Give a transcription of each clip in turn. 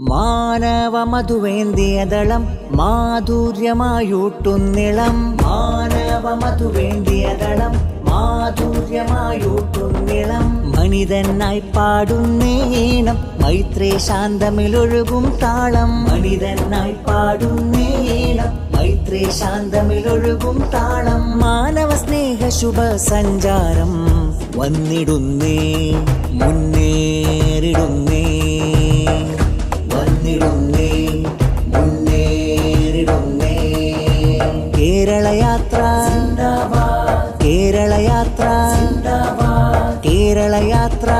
മാനവ മധുവേന്തിയതളം മാധുര്യമായൂട്ടുന്നിളം. മാനവ മധുവേന്തിയതളം മാധുര്യമായൂട്ടുന്നിളം. മനിതനായി പാടുന്നേണം മൈത്രേ ശാന്തമിലൊഴുകും താളം. മനിതനായി പാടുന്നേണം മൈത്രേ ശാന്തമിലൊഴുകും താളം. മാനവ സ്നേഹ ശുഭ സഞ്ചാരം വന്നിടുന്നേ മുന്നേറിടുന്നേ. വന്നിടുന്നേ മുന്നേറിടുന്നേ കേരളയാത്ര കേരളയാത്ര കേരളയാത്ര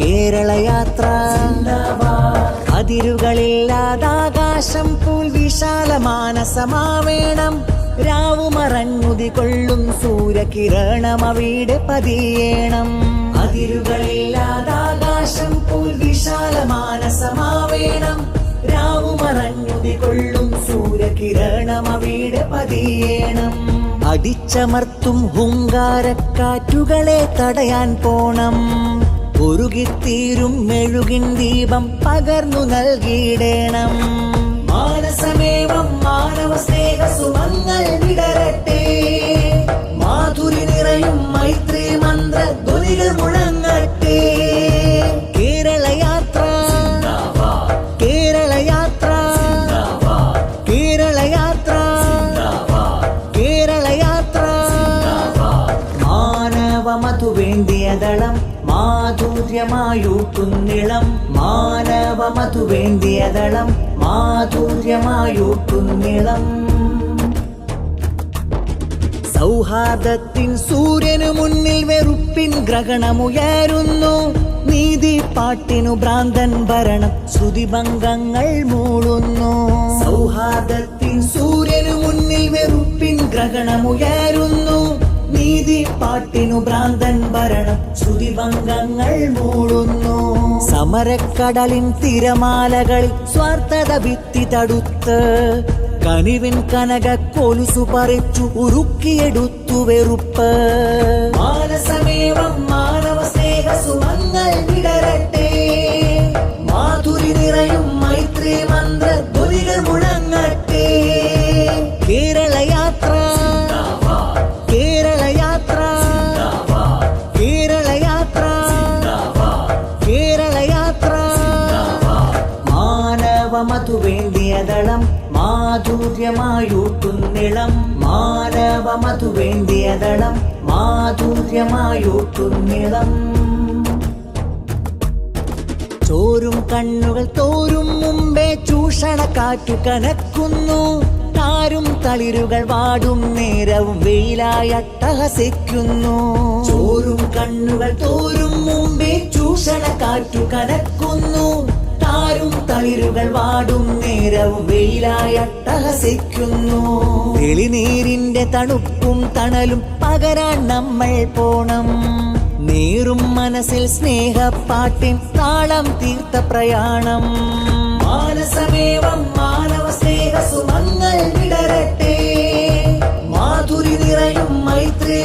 കേരളയാത്ര. അതിരുകളില്ലാതാകാശം പോൽ വിശാലമാനസമാവേണം. രാവുമറഞ്ഞുതി കൊള്ളും സൂര്യകിരണം അവിടെ പതിയേണം. അതിരുകളില്ലാതാകാശം പോൽ വിശാലമാനസമാവേണം രാവുമറഞ്ഞുതി കൊള്ളും സൂര്യകിരണം അവിടെ പതിയേണം. അടിച്ചമർത്തും ഹുങ്കാരക്കാറ്റുകളെ തടയാൻ പോണം. ഒരുകിത്തീരും മെഴുകിൻ ദീപം പകർന്നു നൽകിയിടേണം. മാനസമേവം മാനവ സ്നേഹ സുമങ്ങൾ വിടരട്ടെ. മാധുരി നിറയും മൈത്രി മന്ത്ര ധ്വനികൾ മുഴങ്ങട്ടെ. കേരളയാത്ര കേരളയാത്ര കേരളയാത്ര കേരളയാത്ര. മാനവ മധുവേന്തിയതളം മാധുര്യമായൂട്ടുന്നിളം മാനവ മധുവേന്തിയതളം മാധുര്യമായൂട്ടുന്നിളം സൗഹാർദ്ദത്തിൻ സൂര്യനു മുന്നിൽ വെറുപ്പിൻ ഗ്രഹണമുയരുന്നു. നീതി പാട്ടിനു ഭ്രാന്തൻ ഭരണം ശ്രുതിഭംഗങ്ങൾ മൂളുന്നു. സൗഹാർദ്ദത്തിൻ സൂര്യനു മുന്നിൽ വെറുപ്പിൻ ഗ്രഹണമുയരുന്നു. നീതി പാട്ടിനു ഭ്രാന്തൻ ഭരണം ശ്രുതിഭംഗങ്ങൾ മൂളുന്നു. സമരക്കടലിൻ തിരമാലകളിൽ സ്വാർത്ഥത ഭിത്തി തടുത്ത് കനിവിൻ കനക കൊലുസു പറിച്ചു ഉരുക്കിയെടുത്തു വെറുപ്പ്. മാനസമേവം മാനവ സ്നേഹ സുമങ്ങൾ വിടരട്ടെ. മാധുരി നിറയും മൈത്രി മന്ത്ര ധ്വനികൾ മുഴങ്ങട്ടെ മാധുര്യമായൂട്ടുന്നിളം. മാനവ ദളം മാധുര്യമായൂട്ടുന്നിളം. ചോരും കണ്ണുകൾ തോരും മുമ്പേ ചൂഷണ കാറ്റു കനക്കുന്നു. താരും തളിരുകൾ വാടും നേരവും വെയിലായി അട്ടഹസിക്കുന്നു. ചോരും കണ്ണുകൾ തോരും മുമ്പേ ചൂഷണ കാറ്റു കനക്കുന്നു. താരും തളിരുകൾ വാടും നേരവും വെയിലായട്ടഹസിക്കുന്നു തെളിനീരിന്റെ തണുപ്പും തണലും പകരാൻ നമ്മൾ പോണം. നീറും മനസ്സിൽ സ്നേഹപ്പാട്ടിൻ താളം തീർത്ത പ്രയാണം. മാനസമേവം മാനവ സ്നേഹ സുമങ്ങൾ വിടരട്ടെ. മാധുരി നിറയും മൈത്രി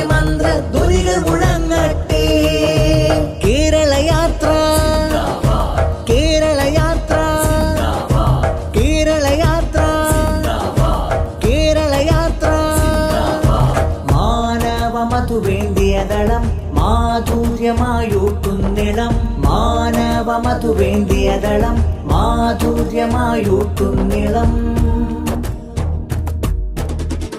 മാധുര്യമായൂട്ടുന്നിളം മാനവ മധുവേന്തിയതളം മാധുര്യമായൂട്ടുന്നിളം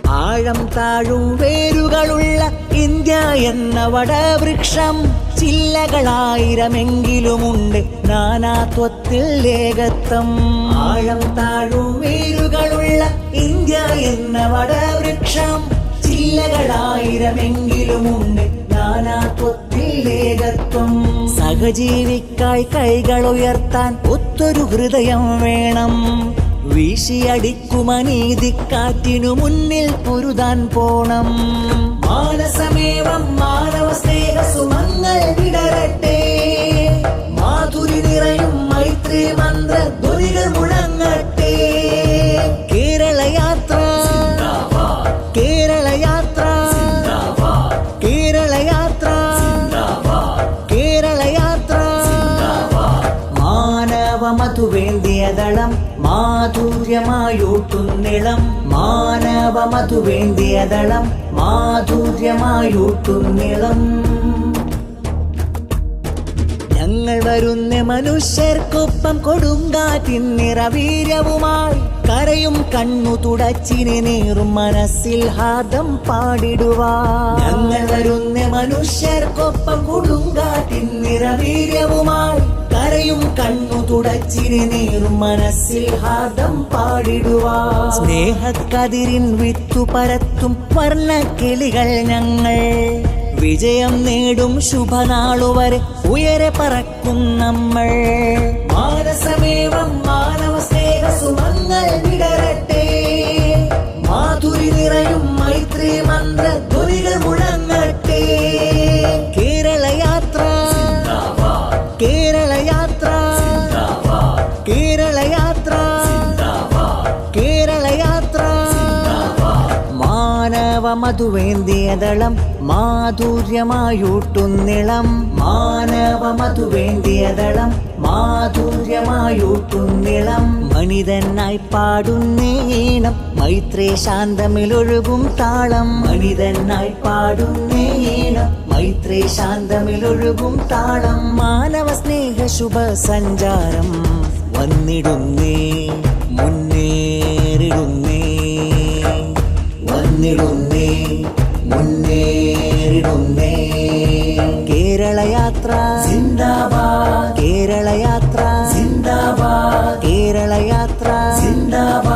ആഴം താഴും വേരുകളുള്ള ഇന്ത്യ എന്ന വടവൃക്ഷം ചില്ലകളായിരമെങ്കിലുമുണ്ട് നാനാത്വത്തിൽ ഏകത്വം. ആഴം താഴും വേരുകളുള്ള ഇന്ത്യ എന്ന വടവൃക്ഷം ചില്ലകളായിരമെങ്കിലുമുണ്ട് നാനാത്വത്തിൽ ഏകത്വം സഹജീവിക്കായി കൈകൾ ഉയർത്താൻ ഒത്തൊരു ഹൃദയം വേണം. വീശിയടിക്കുമനീതിക്കാറ്റിനു മുന്നിൽ പൊരുതാൻ പോണം. മാനസമേവം മാനവ സ്നേഹ സുമങ്ങൾ വിടരട്ടെ. മാധുരി നിറയും മൈത്രി മന്ത്ര ധ്വനികൾ മുഴങ്ങട്ടെ. മധുവേന്തിയതളം മാധുര്യമായൂട്ടുന്നിളം മാനവ മധുവേന്തിയതളം മാധുര്യമായൂട്ടുന്നിളം ഞങ്ങൾ വരുന്ന മനുഷ്യർക്കൊപ്പം കൊടുങ്കാറ്റിൻ നിറവീര്യവുമായി കരയും കണ്ണു തുടച്ചിനെ നേറും മനസ്സിൽ ഹാദം പാടിടുവാ ഞങ്ങൾ വരുന്ന മനുഷ്യർക്കൊപ്പം കൊടുങ്കാറ്റിൻ നിറവീര്യവുമായി കരയും കണ്ണു തുടച്ചിനെ നേറും മനസ്സിൽ ഹാദം പാടിടുവാ സ്നേഹക്കതിരിൻ വിത്തു പരത്തും വർണക്കിളികൾ ഞങ്ങൾ. വിജയം നേടും ശുഭനാളുവരെ ഉയരെ പറക്കും നമ്മൾ. മാനസമേവം മധുവേന്തിയതളം മാധുര്യമായൂട്ടുന്നിളം മാനവ മധുവേന്തിയതളം മാധുര്യമായൂട്ടുന്നിളം മനിതനായി പാടുന്നേണം മൈത്രേ ശാന്തമിലൊഴുകും താളം. മനിതനായി പാടുന്നേണം മൈത്രേ ശാന്തമിലൊഴുകും താളം. മാനവ സ്നേഹ ശുഭ സഞ്ചാരം വന്നിടുന്നേ മുന്നേറിടുന്നേ വന്നിടുന്നേ. Vrindavan.